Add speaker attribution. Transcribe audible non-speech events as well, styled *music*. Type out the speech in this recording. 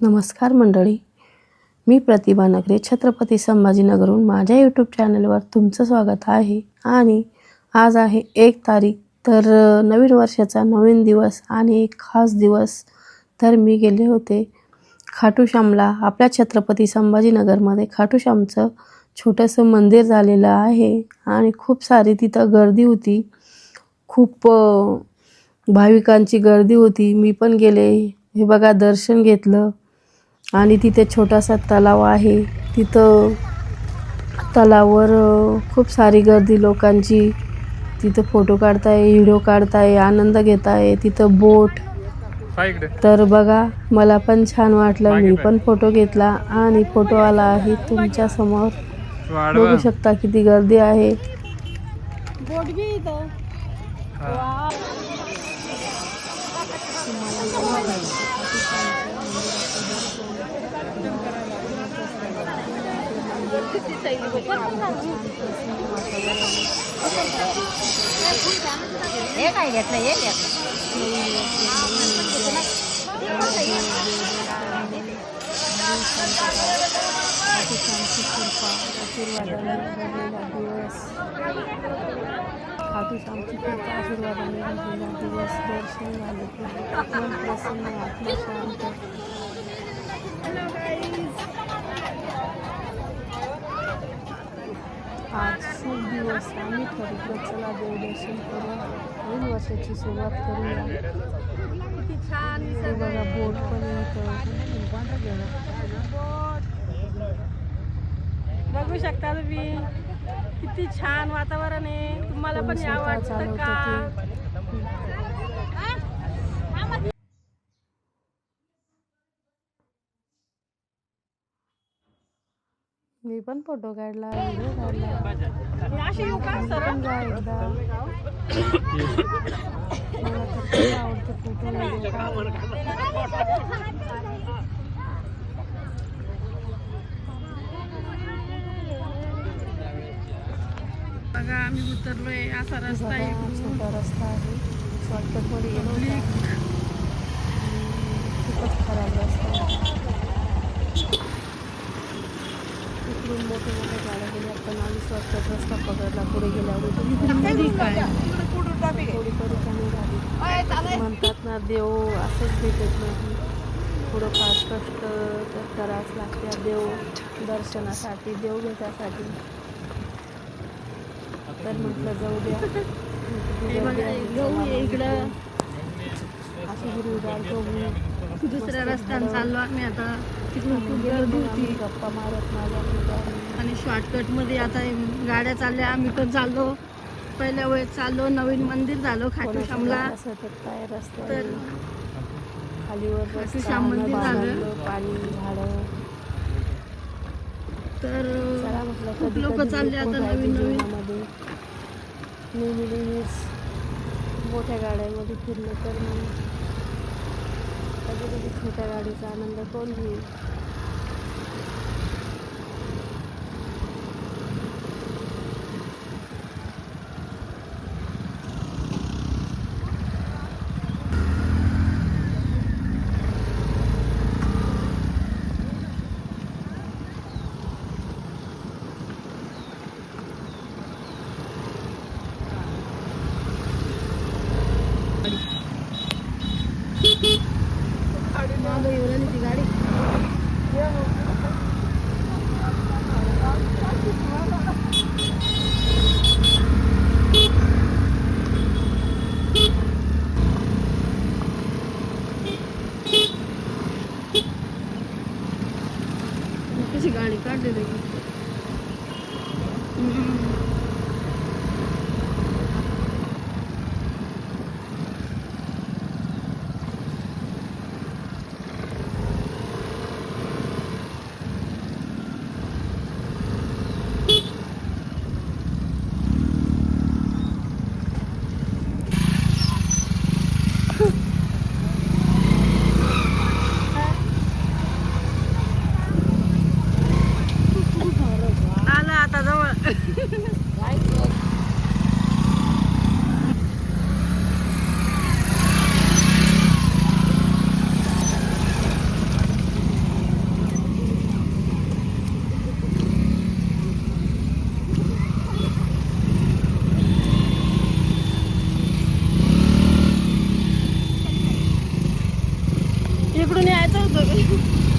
Speaker 1: नमस्कार मंडळी. मी प्रतिभा नगरे छत्रपती संभाजीनगरहून माझ्या यूट्यूब चॅनलवर तुमचं स्वागत आहे. आणि आज आहे एक तारीख तर नवीन वर्षाचा नवीन दिवस आणि एक खास दिवस तर मी गेले होते खाटूश्यामला. आपल्या छत्रपती संभाजीनगरमध्ये खाटूश्यामचं छोटंसं मंदिर झालेलं आहे आणि खूप सारी तिथं गर्दी होती. खूप भाविकांची गर्दी होती. मी पण गेले. हे बघा दर्शन घेतलं. आणि तिथे छोटासा तलाव आहे. तिथं तलावावर खूप सारी गर्दी लोकांची. तिथं फोटो काढताय व्हिडिओ काढताय आनंद घेताय. तिथं बोट. तर बघा मला पण छान वाटलं. मी पण. फोटो घेतला आणि फोटो आला आहे
Speaker 2: तुमच्यासमोर.
Speaker 1: बघू शकता किती गर्दी आहे.
Speaker 3: हे काय घेतलं हे घेतलं
Speaker 1: खाटूश्यामची कृपा आशीर्वादाने घडलेला दिवस दर्शन झाले मन प्रसन्न आत्मा शांत आज शुभ दिवस आम्ही ठरवलं चला देवदर्शन करू नवीन वर्षाची सुरुवात करूया. हे बघा बोट पण इथं.
Speaker 4: बघू शकता तुम्ही. किती छान वातावरण आहे. तुम्हाला पण
Speaker 1: कोणी
Speaker 4: या
Speaker 1: स्वतः
Speaker 4: वाटतं का
Speaker 1: ते. मी पण फोटो काढला व्हिडिओ काढला एकदा आवडतं फोटो.
Speaker 4: बघा आम्ही उतरलोय असा रस्ता आहे.
Speaker 1: छोटा रस्ता आहे गेलो होतो आणि खूपच खराब रस्ता आहे इकडून मोठे मोठे गाड्या गेल्या पण आम्ही शॉर्टकट रस्ता पकडला पुढे गेल्यावर? थोडी झाली. म्हणतात ना देव असंच भेटत नाही. पुढं फार कष्ट तर करावंच लागते देव दर्शनासाठी देव भेटासाठी तर म्हटलं जाऊ द्या. *laughs*
Speaker 4: इकडं
Speaker 1: अशी हिरवीगार
Speaker 4: दुसऱ्या रस्त्याने चाललो आम्ही आता. तिकडून गर्दी होती.
Speaker 1: गप्पा मारत
Speaker 4: आणि शॉर्टकटमध्ये आता गाड्या चालल्या आम्ही पण चाललो. पहिल्या वेळेस चाललो नवीन मंदिर झालो खाटूश्यामला.
Speaker 1: सतत रस्ते
Speaker 4: तर
Speaker 1: खालीवर रस्ता,
Speaker 4: खाटूश्याम मंदिर झालं.
Speaker 1: पाणी झाडं
Speaker 4: तर खूप लोक चालले आता नवीन नवीन
Speaker 1: नेहमी नेहमीच मोठ्या गाड्यामध्ये फिरलं तर मग कधी कधी छोट्या गाडीचा आनंद कोण घेईल?
Speaker 4: પછી ગાડી કાઢી દે तिकडून यायचं होतं